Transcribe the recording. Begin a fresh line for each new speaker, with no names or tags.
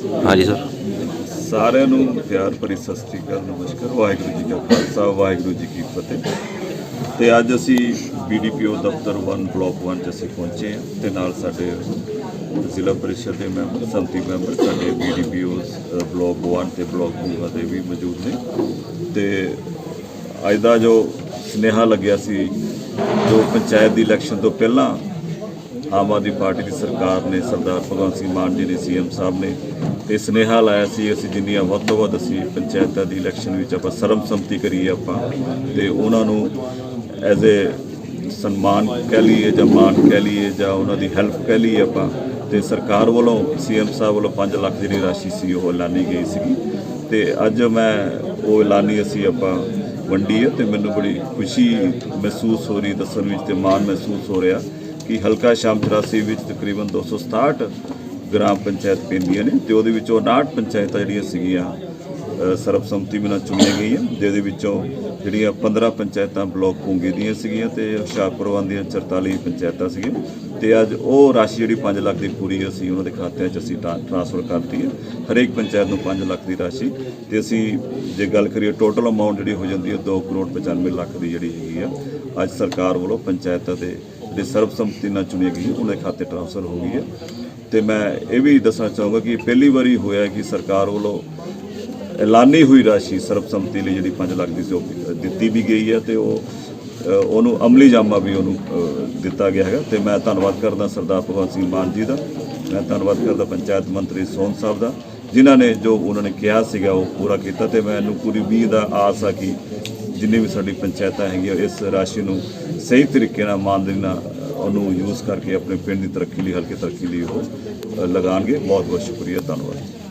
ਹਾਂਜੀ, ਸਰ।
ਸਾਰਿਆਂ ਨੂੰ ਪਿਆਰ ਭਰੀ ਸਤਿ ਸ੍ਰੀ ਅਕਾਲ, ਨਮਸਕਾਰ। ਵਾਹਿਗੁਰੂ ਜੀ ਕਾ ਖਾਲਸਾ, ਵਾਹਿਗੁਰੂ ਜੀ ਕੀ ਫਤਿਹ। ਤੇ ਅੱਜ ਅਸੀਂ ਬੀਡੀਪੀਓ ਦਫ਼ਤਰ 1 ਬਲਾਕ 1 ਚ ਅਸੀਂ ਪਹੁੰਚੇ ਹਾਂ ਤੇ ਨਾਲ ਸਾਡੇ ਜ਼ਿਲ੍ਹਾ ਪਰਿਸ਼ਦ ਦੇ ਮੈਂਬਰ, ਸੰਮਤੀ ਮੈਂਬਰ, ਸਾਡੇ ਬੀਡੀਪੀਓਸ ਬਲਾਕ 1 ਤੇ ਬਲਾਕ 2 ਦੇ ਵੀ ਮੌਜੂਦ ਨੇ। ਤੇ ਅੱਜ ਦਾ ਜੋ ਸੁਨੇਹਾ ਲੱਗਿਆ ਸੀ, ਜੋ ਪੰਚਾਇਤ ਦੀ ਇਲੈਕਸ਼ਨ ਤੋਂ ਪਹਿਲਾਂ ਆਮ ਆਦਮੀ ਪਾਰਟੀ ਦੀ ਸਰਕਾਰ ਨੇ ਸਰਦਾਰ ਭਗਵੰਤ ਸਿੰਘ ਮਾਨ ਜੀ ਨੇ ਸੀਐਮ ਸਾਹਿਬ ਨੇ ਤੇ ਸੁਨੇਹਾ ਲਾਇਆ ਸੀ, ਅਸੀਂ ਜਿੰਨੀਆਂ ਵੱਧ ਤੋਂ ਵੱਧ ਅਸੀਂ ਪੰਚਾਇਤਾਂ ਦੀ ਇਲੈਕਸ਼ਨ ਵਿੱਚ ਆਪਾਂ ਸਰਬਸੰਮਤੀ ਕਰੀਏ ਆਪਾਂ ਤੇ ਉਹਨਾਂ ਨੂੰ ਐਜ਼ ਅ ਸਨਮਾਨ ਕਹਿ ਲਈਏ ਜਾਂ ਮਾਨ ਕਹਿ ਲਈਏ ਜਾਂ ਉਹਨਾਂ ਦੀ ਹੈਲਪ ਕਹਿ ਲਈਏ ਆਪਾਂ ਤੇ ਸਰਕਾਰ ਵੱਲੋਂ, ਸੀਐਮ ਸਾਹਿਬ ਵੱਲੋਂ 5 ਲੱਖ ਜਿਹੜੀ ਰਾਸ਼ੀ ਸੀ, ਉਹ ਐਲਾਨੀ ਗਈ ਸੀਗੀ ਤੇ ਅੱਜ ਮੈਂ ਉਹ ਐਲਾਨੀ ਅਸੀਂ ਆਪਾਂ ਵੰਡੀ ਹੈ ਤੇ ਮੈਨੂੰ ਬੜੀ ਖੁਸ਼ੀ ਮਹਿਸੂਸ ਹੋ ਰਹੀ ਦੱਸਣ ਵਿੱਚ ਤੇ ਮਾਣ ਮਹਿਸੂਸ ਹੋ ਰਿਹਾ। ਕਿ ਹਲਕਾ ਸ਼ਾਮ 84 ਵਿੱਚ ਤਕਰੀਬਨ 267 ਗ੍ਰਾਮ ਪੰਚਾਇਤ ਪੈਂਦੀਆਂ ਨੇ ਤੇ ਉਹਦੇ ਵਿੱਚੋਂ 59 ਪੰਚਾਇਤਾਂ ਜਿਹੜੀਆਂ ਸੀਗੀਆਂ ਅ, ਸਰਬਸੰਮਤੀ ਨਾਲ ਚੁਣੀਆਂ ਗਈਆਂ। ਜਿਹਦੇ ਵਿੱਚੋਂ ਜਿਹੜੀਆਂ 15 ਪੰਚਾਇਤਾਂ ਬਲਾਕ ਪੁੰਗੇ ਦੀਆਂ ਸੀਗੀਆਂ ਤੇ ਹੁਸ਼ਿਆਰਪੁਰ ਦੀਆਂ 44 ਪੰਚਾਇਤਾਂ ਸੀਗੀਆਂ। ਤੇ ਅੱਜ ਉਹ ਰਾਸ਼ੀ ਜਿਹੜੀ 5 ਲੱਖ ਦੀ ਪੂਰੀ ਅਸੀਂ ਉਹਨਾਂ ਦੇ ਖਾਤਿਆਂ 'ਚ ਅਸੀਂ ਟ੍ਰਾਂ- ਟ੍ਰਾਂਸਫਰ ਕਰਤੀ ਹੈ ਹਰੇਕ ਪੰਚਾਇਤ ਨੂੰ 5 ਲੱਖ ਦੀ ਰਾਸ਼ੀ। ਤੇ ਅਸੀਂ ਜੇ ਗੱਲ ਕਰੀਏ ਟੋਟਲ ਅਮਾਉਂਟ ਜਿਹੜੀ ਹੋ ਜਾਂਦੀ ਹੈ 2 ਕਰੋੜ 95 ਲੱਖ ਦੀ ਜਿਹੜੀ ਹੈਗੀ ਆ ਅੱਜ ਸਰਕਾਰ ਵੱਲੋਂ ਪੰਚਾਇਤਾਂ ਦੇ ਜਿਹੜੇ ਸਰਬਸੰਮਤੀ ਨਾਲ ਚੁਣੀ ਗਈ ਉਹਨਾਂ ਦੇ ਖਾਤੇ ਟ੍ਰਾਂਸਫਰ ਹੋ ਗਈ ਹੈ। ਤੇ ਮੈਂ ਇਹ ਵੀ ਦੱਸਣਾ ਚਾਹੂੰਗਾ ਕਿ ਪਹਿਲੀ ਵਾਰੀ ਹੋਇਆ ਕਿ ਸਰਕਾਰ ਵੱਲੋਂ ਐਲਾਨੀ ਹੋਈ ਰਾਸ਼ੀ ਸਰਬਸੰਮਤੀ ਲਈ ਜਿਹੜੀ 5 ਲੱਖ ਦੀ ਸੀ, ਉਹ ਦਿੱਤੀ ਵੀ ਗਈ ਹੈ ਤੇ ਉਹ ਉਹਨੂੰ ਅਮਲੀ ਜਾਮਾ ਵੀ ਉਹਨੂੰ ਦਿੱਤਾ ਗਿਆ ਹੈਗਾ। ਤੇ ਮੈਂ ਧੰਨਵਾਦ ਕਰਦਾ ਸਰਦਾਰ ਭਗਵੰਤ ਸਿੰਘ ਮਾਨ ਜੀ ਦਾ, ਮੈਂ ਧੰਨਵਾਦ ਕਰਦਾ ਪੰਚਾਇਤ ਮੰਤਰੀ ਸੋਹਣ ਸਾਹਿਬ ਦਾ, ਜਿਨ੍ਹਾਂ ਨੇ ਜੋ ਉਹਨਾਂ ਨੇ ਕਿਹਾ ਸੀਗਾ, ਉਹ ਪੂਰਾ ਕੀਤਾ। ਤੇ ਮੈਨੂੰ ਪੂਰੀ ਉਮੀਦ ਦਾ ਆਸ ਆ ਕਿ ਜਿੰਨੀ ਵੀ ਸਾਡੀ ਪੰਚਾਇਤਾਂ ਹੈਗੀਆਂ, ਇਸ ਰਾਸ਼ੀ ਨੂੰ ਸਹੀ ਤਰੀਕੇ ਨਾਲ ਇਮਾਨਦਾਰੀ ਨਾਲ ਉਹਨੂੰ ਯੂਜ਼ ਕਰਕੇ ਆਪਣੇ ਪਿੰਡ ਦੀ ਤਰੱਕੀ ਲਈ ਹਲਕੇ ਤਰੱਕੀ ਲਈ ਉਹ ਅ, ਲਗਾਉਣਗੇ। ਬਹੁਤ ਬਹੁਤ ਸ਼ੁਕਰੀਆ ਧੰਨਵਾਦ।